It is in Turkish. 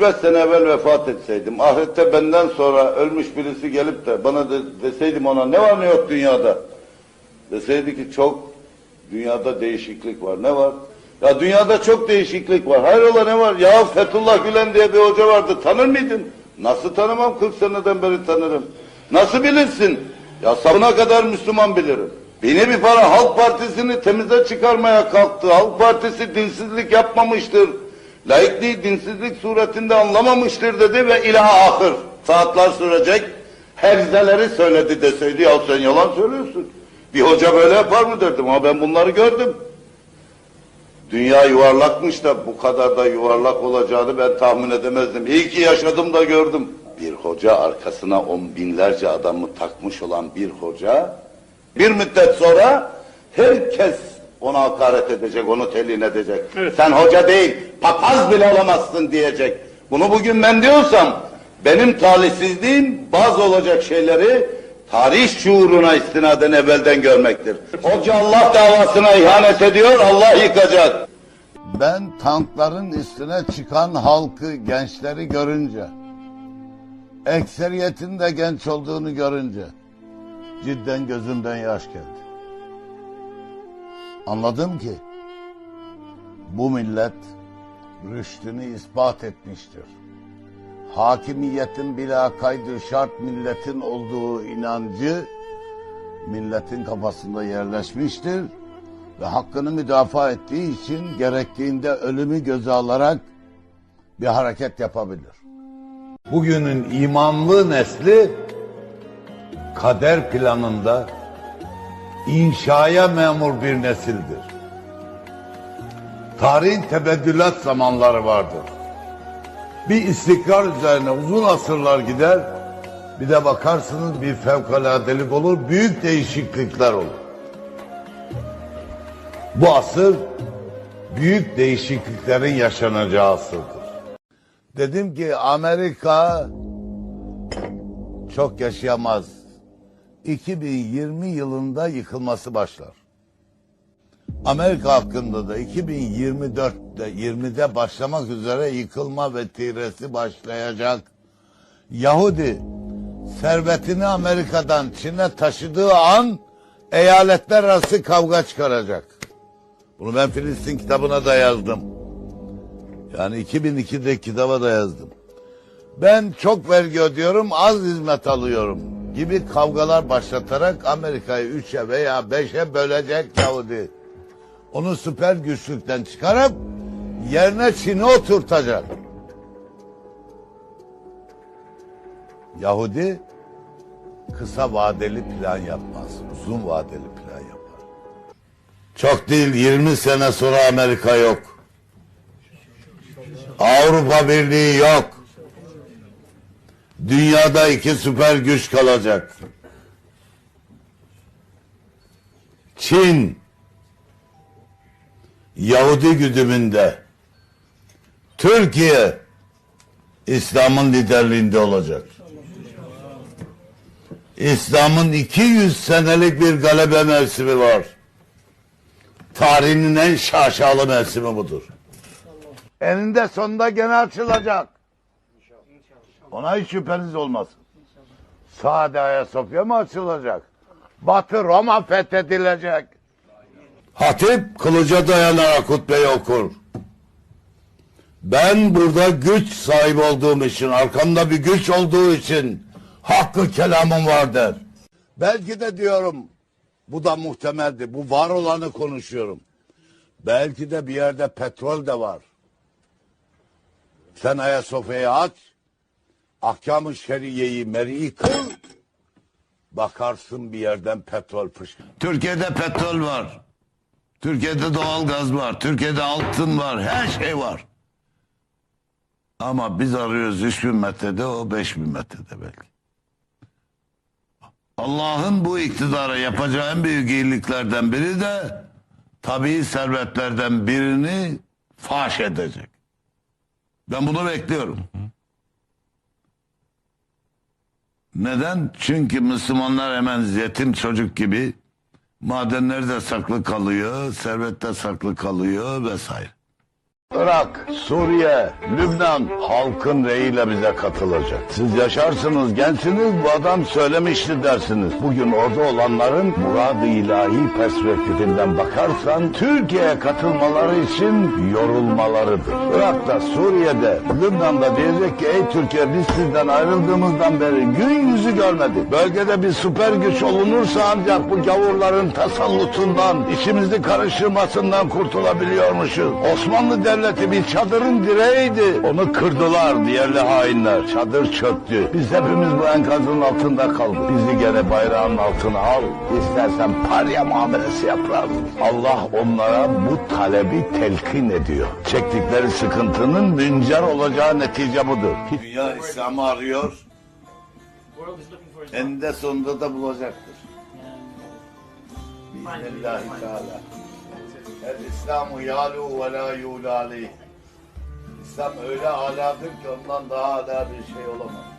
3-5 sene evvel vefat etseydim, ahirette benden sonra ölmüş birisi gelip de bana de- deseydim ona ne var ne yok dünyada? Deseydi ki çok dünyada değişiklik var. Ne var? Ya dünyada çok değişiklik var. Hayrola ne var? Ya Fethullah Gülen diye bir hoca vardı. Tanır mıydın? Nasıl tanımam? 40 seneden beri tanırım. Nasıl bilirsin? Ya sabına kadar Müslüman bilirim. Beni bir para Halk Partisi'ni temize çıkarmaya kalktı. Halk Partisi dinsizlik yapmamıştır. Laikliği dinsizlik suretinde anlamamıştır dedi ve ilaha ahır. Saatler sürecek herzeleri söyledi deseydi ya sen yalan söylüyorsun. Bir hoca böyle yapar mı derdim ama ben bunları gördüm. Dünya yuvarlakmış da bu kadar da yuvarlak olacağını ben tahmin edemezdim. İyi ki yaşadım da gördüm. Bir hoca arkasına on binlerce adamı takmış olan bir hoca bir müddet sonra herkes ona hakaret edecek, onu telin edecek. Sen hoca değil, papaz bile olamazsın diyecek. Bunu bugün ben diyorsam benim talihsizliğim bazı olacak şeyleri tarih şuuruna istinaden evvelden görmektir. Hoca Allah davasına ihanet ediyor, Allah yıkacak. Ben tankların üstüne çıkan halkı, gençleri görünce, ekseriyetin de genç olduğunu görünce, cidden gözümden yaş geldi. Anladım ki, bu millet rüştünü ispat etmiştir. Hakimiyetin bila kaydı şart milletin olduğu inancı milletin kafasında yerleşmiştir ve hakkını müdafaa ettiği için gerektiğinde ölümü göze alarak bir hareket yapabilir. Bugünün imanlı nesli kader planında inşaya memur bir nesildir. Tarihin tebeddülat zamanları vardır. Bir istikrar üzerine uzun asırlar gider, bir de bakarsınız bir fevkaladelik olur, büyük değişiklikler olur. Bu asır büyük değişikliklerin yaşanacağı asırdır. Dedim ki Amerika çok yaşayamaz. 2020 yılında yıkılması başlar. Amerika hakkında da 2024'te 20'de başlamak üzere yıkılma ve tiresi başlayacak. Yahudi servetini Amerika'dan Çin'e taşıdığı an eyaletler arası kavga çıkaracak. Bunu ben Filistin kitabına da yazdım. Yani 2002'de kitaba da yazdım. Ben çok vergi ödüyorum, az hizmet alıyorum gibi kavgalar başlatarak Amerika'yı üçe veya beşe bölecek Yahudi. Onu süper güçlükten çıkarıp yerine Çin'i oturtacak. Yahudi kısa vadeli plan yapmaz, uzun vadeli plan yapar. Çok değil 20 sene sonra Amerika yok. Avrupa Birliği yok. Dünyada iki süper güç kalacak. Çin Yahudi güdümünde Türkiye İslam'ın liderliğinde olacak. İslam'ın 200 senelik bir galebe mevsimi var. Tarihinin en şaşalı mevsimi budur. Eninde sonunda gene açılacak. Ona hiç şüpheniz olmasın. Sade Ayasofya mı açılacak? Batı Roma fethedilecek. Hatip kılıca dayanarak hutbeyi okur. Ben burada güç sahibi olduğum için, arkamda bir güç olduğu için hakkı kelamım var der. Belki de diyorum, bu da muhtemeldi, bu var olanı konuşuyorum. Belki de bir yerde petrol de var. Sen Ayasofya'yı aç, ahkam-ı şeriyeyi meri'i kıl, bakarsın bir yerden petrol fışkır. Türkiye'de petrol var. Türkiye'de doğal gaz var. Türkiye'de altın var. Her şey var. Ama biz arıyoruz 3000 metrede, o 5000 metrede belki. Allah'ın bu iktidara yapacağı en büyük iyiliklerden biri de tabii servetlerden birini faş edecek. Ben bunu bekliyorum. Neden? Çünkü Müslümanlar hemen yetim çocuk gibi madenler de saklı kalıyor, servet de saklı kalıyor vesaire. Irak, Suriye, Lübnan halkın reyiyle bize katılacak. Siz yaşarsınız, gençsiniz, bu adam söylemişti dersiniz. Bugün orada olanların murad-ı ilahi perspektifinden bakarsan Türkiye'ye katılmaları için yorulmalarıdır. Irak'ta, Suriye'de, Lübnan'da diyecek ki ey Türkiye biz sizden ayrıldığımızdan beri gün yüzü görmedik. Bölgede bir süper güç olunursa ancak bu gavurların tasallutundan, içimizi karıştırmasından kurtulabiliyormuşuz. Osmanlı Devleti bir çadırın direğiydi. Onu kırdılar diğerli hainler. Çadır çöktü. Biz hepimiz bu enkazın altında kaldık. Bizi gene bayrağın altına al. İstersen parya muamelesi yaparız. Allah onlara bu talebi telkin ediyor. Çektikleri sıkıntının müncer olacağı netice budur. Dünya İslam'ı arıyor. Eninde sonunda da bulacaktır. and Bismillahi Teala. El İslamu yalu ve la aleyh. İslam öyle aladır ki ondan daha ala bir şey olamaz.